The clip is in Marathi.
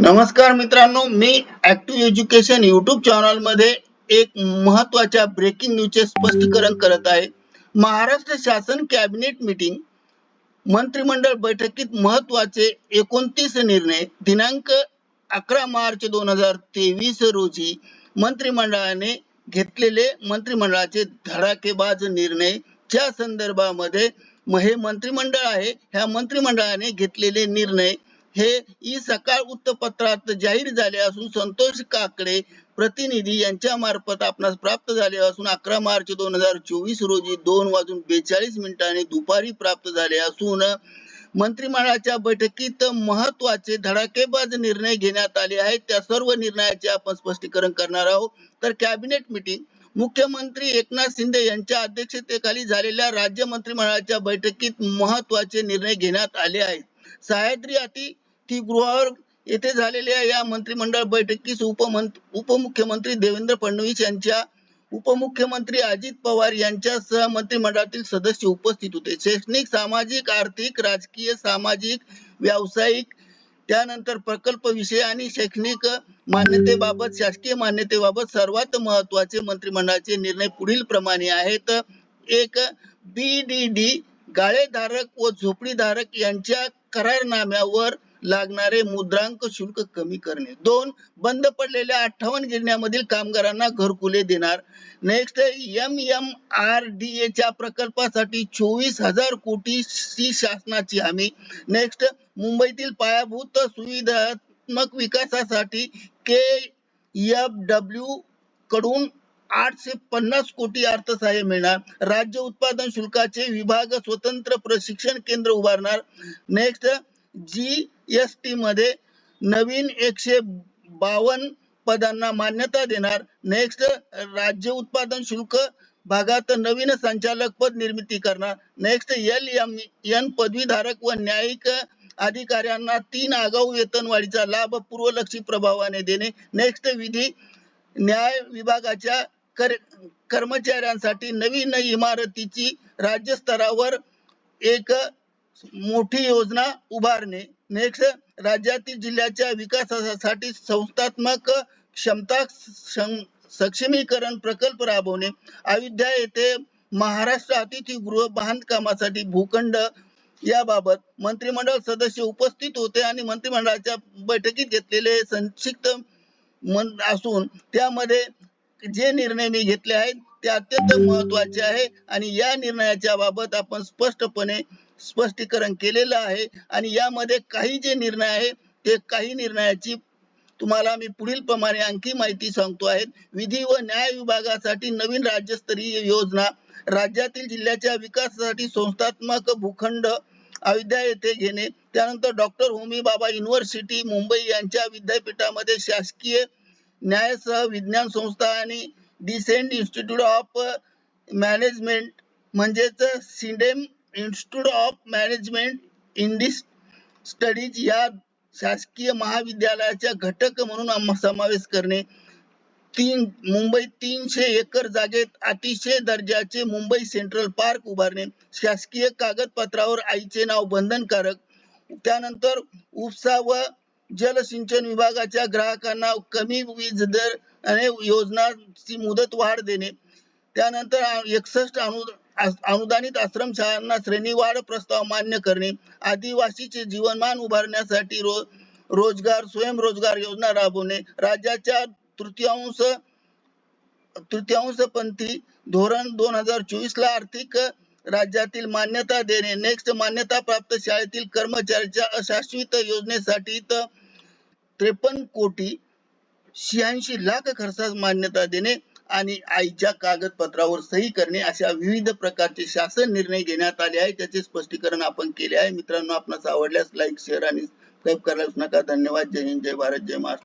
नमस्कार मित्रांनो मी ऍक्टिव्ह एज्युकेशन युट्यूब चॅनलमध्ये एक महत्त्वाच्या ब्रेकिंग न्यूजचे स्पष्टीकरण करत आहे. महाराष्ट्र शासन कॅबिनेट मीटिंग मंत्रिमंडळ बैठकीत महत्त्वाचे एकोणतीस निर्णय दिनांक अकरा मार्च दोन हजार तेवीस रोजी मंत्रिमंडळाने घेतलेले मंत्रिमंडळाचे धडाकेबाज निर्णय. च्या संदर्भामध्ये हे मंत्रिमंडळ आहे ह्या मंत्रिमंडळाने घेतलेले निर्णय हे ई सकाळ वृत्तपत्रात जाहीर झाले असून संतोष काकडे प्रतिनिधी यांच्या मार्फत आपणास प्राप्त झाले असून अकरा मार्च दोन हजार चोवीस रोजी दोन वाजून बेचाळीस मिनिटांनी दुपारी प्राप्त झाले असून मंत्रिमंडळाच्या बैठकीत महत्त्वाचे धडाकेबाज निर्णय घेण्यात आले आहेत. त्या सर्व निर्णयाचे आपण स्पष्टीकरण करणार आहोत. तर कॅबिनेट मिटिंग मुख्यमंत्री एकनाथ शिंदे यांच्या अध्यक्षतेखाली झालेल्या राज्य मंत्रिमंडळाच्या बैठकीत महत्त्वाचे निर्णय घेण्यात आले आहेत. सह्याद्री अति अतिथीगृहावर येथे झालेल्या या मंत्रिमंडळ बैठकीस उपमंत उपमुख्यमंत्री देवेंद्र फडणवीस यांच्या उपमुख्यमंत्री अजित पवार यांच्यासह मंत्रिमंडळातील सदस्य उपस्थित होते. शैक्षणिक सामाजिक आर्थिक राजकीय सामाजिक व्यावसायिक त्यानंतर प्रकल्प विषय आणि शैक्षणिक मान्यतेबाबत शासकीय मान्यतेबाबत सर्वात महत्त्वाचे मंत्रिमंडळाचे निर्णय पुढील प्रमाणे आहेत. एक बीडीडी गाळेधारक व झोपडीधारक यांच्या करारनाम्यावर लागणारे मुद्रांक शुल्क कमी करणे. दोन बंद पडलेल्या अठ्ठावन्न गिरण्यामधील कामगारांना घरकुले देणार. Next M M R D एच्या प्रकल्पासाठी चोवीस हजार कोटीची शासनाची हमी. नेक्स्ट मुंबईतील पायाभूत सुविधात्मक विकासासाठी के एफ डब्ल्यू कडून आठशे पन्नास कोटी अर्थसहाय्य मिळणार. राज्य उत्पादन शुल्काचे विभाग स्वतंत्र प्रशिक्षण केंद्र उभारणार. नेक्स्ट जी एस टी मध्ये नवीन एकशे बावन्न पदांना मान्यता देणार. नेक्स्ट राज्य उत्पादन शुल्क भागात नवीन संचालक पद निर्मिती करणार. नेक्स्ट एल एम एन पदवीधारक व न्यायिक अधिकाऱ्यांना तीन आगाऊ वेतनवाढीचा लाभ पूर्वलक्षी प्रभावाने देणे. नेक्स्ट विधी न्याय विभागाच्या कर कर्मचाऱ्यांसाठी नवीन इमारतीची राज्य स्तरावर एक मोठी योजना उभारणे. नेक्स्ट राज्यातील जिल्ह्याच्या विकासासाठी संस्थात्मक क्षमता सक्षमीकरण प्रकल्प राबवणे. अयोध्या येथे महाराष्ट्र अतिथी गृह बांधकामासाठी भूखंड याबाबत मंत्रिमंडळ सदस्य उपस्थित होते आणि मंत्रिमंडळाच्या बैठकीत घेतलेले संक्षिप्त असून त्यामध्ये जे निर्णय मी घेतले आहेत ते अत्यंत महत्त्वाचे आहे आणि या निर्णयाच्या बाबत आपण स्पष्टपणे स्पष्टीकरण केलेलं आहे आणि यामध्ये काही जे निर्णय आहे ते काही निर्णयाची तुम्हाला मी पुढील प्रमाणे आणखी माहिती सांगतो आहे. विधी व न्याय विभागासाठी नवीन राज्यस्तरीय योजना राज्यातील जिल्ह्याच्या विकासासाठी संस्थात्मक भूखंड अयोध्या येथे घेणे त्यानंतर डॉक्टर होमी बाबा युनिव्हर्सिटी मुंबई यांच्या विद्यापीठामध्ये शासकीय न्यायसह विज्ञान संस्था आणि डिसेंट इन्स्टिट्यूट ऑफ मॅनेजमेंट म्हणजेच सिंडेम इन्स्टिट्यूट ऑफ मॅनेजमेंट इंडिस स्टडीज या शासकीय महाविद्यालयाच्या घटक म्हणून समावेश करणे. तीन मुंबई तीनशे एकर जागेत अतिशय दर्जाचे मुंबई सेंट्रल पार्क उभारणे. शासकीय कागदपत्रावर आईचे नाव बंधनकारक. त्यानंतर उपसा व जलसिंचन विभागाच्या ग्राहकांना कमी वीज दर आणि योजनाची मुदत वाढ देणे. त्यानंतर एकसष्ट अनु अनुदानित आश्रमशाळांना श्रेणीवाढ प्रस्ताव मान्य करणे आदिवासीचे जीवनमान उभारण्यासाठी रो रोजगार स्वयंरोजगार योजना राबवणे राज्याच्या तृतीयांश तृतीयांशपंथी धोरण दोन हजार चोवीस ला आर्थिक राज्यातील मान्यता देणे नेक्स्ट मान्यता प्राप्त शाळेतील कर्मचाऱ्याच्या अशाश्वित योजनेसाठी त्रेपन्न कोटी शहाऐंशी लाख खर्चास मान्यता देणे आणि आईच्या कागदपत्रावर सही करणे अशा विविध प्रकारचे शासन निर्णय घेण्यात आले आहे. त्याचे स्पष्टीकरण आपण केले आहे. मित्रांनो आपणास आवडल्यास लाईक शेअर आणि सबस्क्राईब करायला नका. धन्यवाद. जय हिंद. जय भारत. जय महाराष्ट्र.